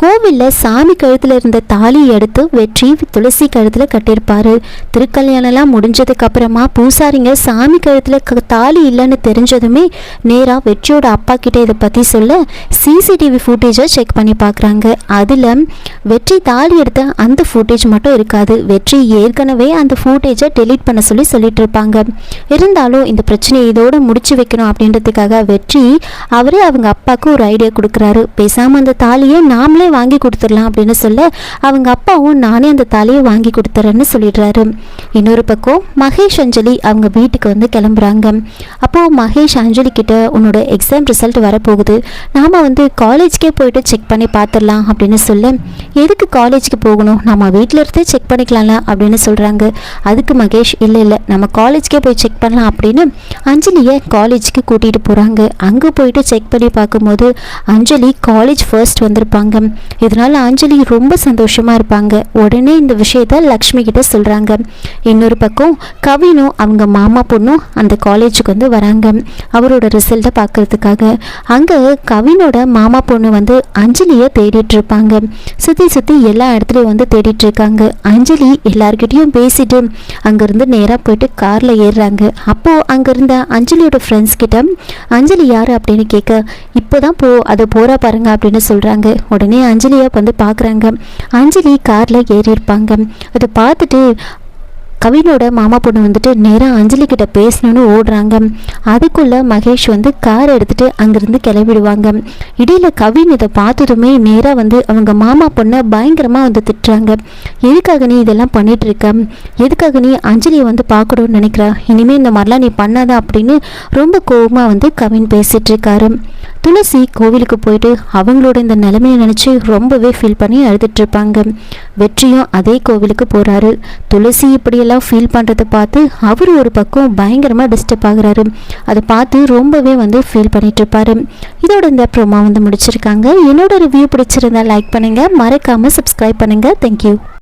கோவிலில் சாமி கழுத்தில் இருந்த தாலியை எடுத்து வெற்றி துளசி கழுத்தில் கட்டியிருப்பாரு. திருக்கல்யாணம்லாம் முடிஞ்சதுக்கப்புறமா பூசாரிங்க சாமி கழுத்தில் க தாலி இல்லைன்னு தெரிஞ்சதுமே நேராக வெற்றியோட அப்பா கிட்டே இதை பற்றி சொல்ல சிசிடிவி ஃபுட்டேஜை செக் பண்ணி பார்க்குறாங்க அதில் வெற்றி தாலி எடுத்த அந்த ஃபுட்டேஜ் மட்டும் இருக்காது. வெற்றி ஏற்கனவே அந்த ஃபுட்டேஜை டெலீட் பண்ண சொல்லி சொல்லிட்டு இருப்பாங்க. இருந்தாலும் இந்த பிரச்சனையை இதோடு முடிச்சு வைக்கணும் அப்படின்றதுக்காக வெற்றி அவரே அவங்க அப்பாவுக்கு ஒரு ஐடியா கொடுக்குறாரு. பேசாமல் அந்த தாலியை நாமளே வாங்கி கொடுத்துடலாம் அப்படின்னு சொல்ல அவங்க அப்பாவும் நானே அந்த தாலியை வாங்கி கொடுத்துறேன்னு சொல்லிடுறாரு. இன்னொரு பக்கம் மகேஷ் அஞ்சலி அவங்க வீட்டுக்கு வந்து கிளம்புறாங்க. அப்போது மகேஷ் அஞ்சலி கிட்ட உன்னோட எக்ஸாம் ரிசல்ட் வரப்போகுது. நாம் வந்து காலேஜ்க்கே போயிட்டு செக் பண்ணி பார்த்துடலாம் அப்படின்னு சொல்ல எதுக்கு காலேஜ்க்கு போகணும்? நம்ம வீட்டில் இருந்தே செக் பண்ணிக்கலாம்ல அப்படின்னு சொல்கிறாங்க அதுக்கு மகேஷ் இல்லை இல்லை நம்ம காலேஜ்க்கே போய் செக் பண்ணலாம் அப்படின்னு அஞ்சலியை காலேஜுக்கு கூட்டிகிட்டு போகிறாங்க அங்கே போயிட்டு செக் பண்ணி பார்க்கும்போது அஞ்சலி காலேஜ் ஃபர்ஸ்ட் வந்திருப்பாங்க. இதனால் அஞ்சலி ரொம்ப சந்தோஷமாக இருப்பாங்க. உடனே இந்த விஷயத்த லக்ஷ்மி கிட்ட சொல்கிறாங்க இன்னொரு பக்கம் கவினும் அவங்க மாமா பொண்ணும் அந்த காலேஜுக்கு வந்து வராங்க. அவரோட ரிசல்ட்டை பார்க்கறதுக்காக அங்கே கவினோட மாமா பொண்ணு வந்து அஞ்சலியை தேடிட்டு இருப்பாங்க. சுற்றி சுற்றி எல்லா இடத்துலையும் வந்து தேடிட்டு இருக்காங்க. அஞ்சலி எல்லார்கிட்டயும் பேசிட்டு அங்கேருந்து நேராக போயிட்டு காரில் ஏறுறாங்க. அப்போது அங்கேருந்த அஞ்சலியோட ஃப்ரெண்ட்ஸ் கிட்ட அஞ்சலி யார்? அப்படின்னு கேட்க இப்போ தான் போ அதை போகிறா பாருங்க அப்படின்னு சொல்கிறாங்க உடனே அஞ்சலியை வந்து பார்க்குறாங்க. அஞ்சலி காரில் ஏறி இருப்பாங்க அதை பார்த்துட்டு கவினோட மாமா பொண்ணு வந்துட்டு நேராக அஞ்சலி கிட்ட பேசணும்னு ஓடுறாங்க. அதுக்குள்ளே மகேஷ் வந்து கார் எடுத்துட்டு அங்கேருந்து கிளம்பிடுவாங்க. இடையில கவின் இதை பார்த்ததுமே நேராக வந்து அவங்க மாமா பொண்ணை பயங்கரமாக வந்து திட்டுறாங்க. எதுக்காக நீ இதெல்லாம் பண்ணிட்டு இருக்க எதுக்காக நீ அஞ்சலியை வந்து பார்க்கணும்னு நினைக்கிற? இனிமேல் இந்த மாதிரிலாம் நீ பண்ணாத அப்படின்னு ரொம்ப கோபமாக வந்து கவின் பேசிட்டு இருக்காரு துளசி கோவிலுக்கு போயிட்டு அவங்களோட இந்த நிலைமையை நினச்சி ரொம்பவே ஃபீல் பண்ணி அழுதுட்டுருப்பாங்க. வெற்றியும் அதே கோவிலுக்கு போகிறாரு துளசி இப்படியெல்லாம் ஃபீல் பண்ணுறதை பார்த்து அவர் ஒரு பக்கம் பயங்கரமாக டிஸ்டர்ப் ஆகுறாரு. அதை பார்த்து ரொம்பவே வந்து ஃபீல் பண்ணிகிட்ருப்பாரு இதோட இந்த ப்ரோமா வந்து முடிச்சிருக்காங்க. என்னோட ரிவ்யூ பிடிச்சிருந்தா லைக் பண்ணுங்கள் மறக்காமல் சப்ஸ்கிரைப் பண்ணுங்கள் தேங்க்யூ